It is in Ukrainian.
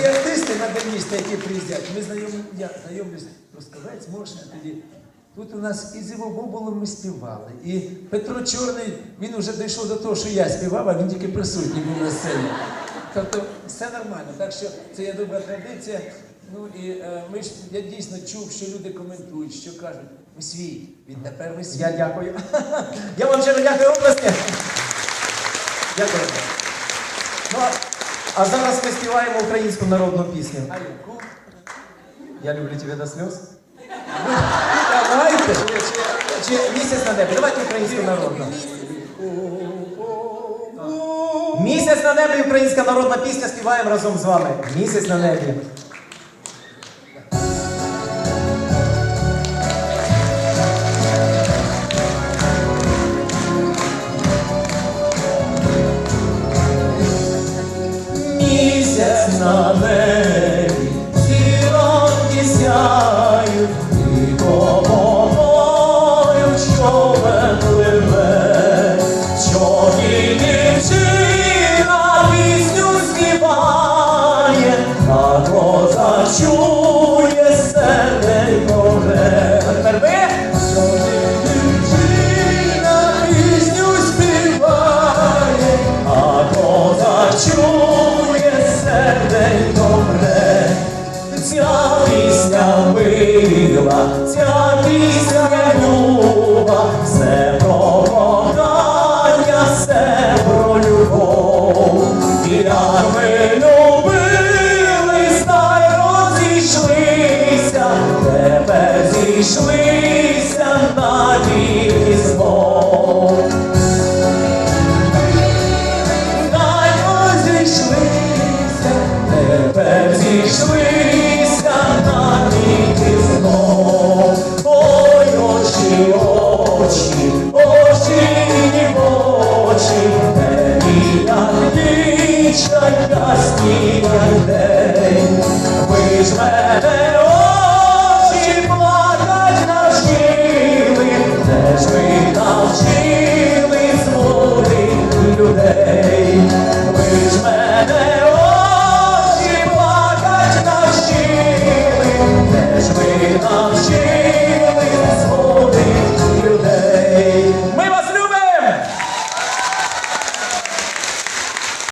ті артисти модерністи, які приїздять, ми знайомі, я знайомлюсь Трускавець, Мошня тоді. Тут у нас і з Іво ми співали. І Петро Чорний, він вже дійшов до того, що я співав, а він тільки присутній був на сцені. Тобто все нормально. Так що це є добра традиція. Ну і е, ми ж я дійсно чув, що люди коментують, що кажуть, ви свій, відтепер ви свій. Я дякую. Я вам щиро дякую області. Дякую. Ну, а- зараз ми співаємо українську народну пісню. А яку? Я люблю тебе до сльоз. Давайте. Чи, чи місяць на небі? Давайте українську народну. Місяць на небі українська народна пісня співаємо разом з вами. Місяць на небі. На небі, зіроньки сяють, і допомагають, що пливе, що і дівчина пісню співає, а коза чує мила, ця пісня люба, все про кохання, все про любов. І як ми любились, та й розійшлися, тепер зійшлися ніч, та ясні, день. Ви ж мене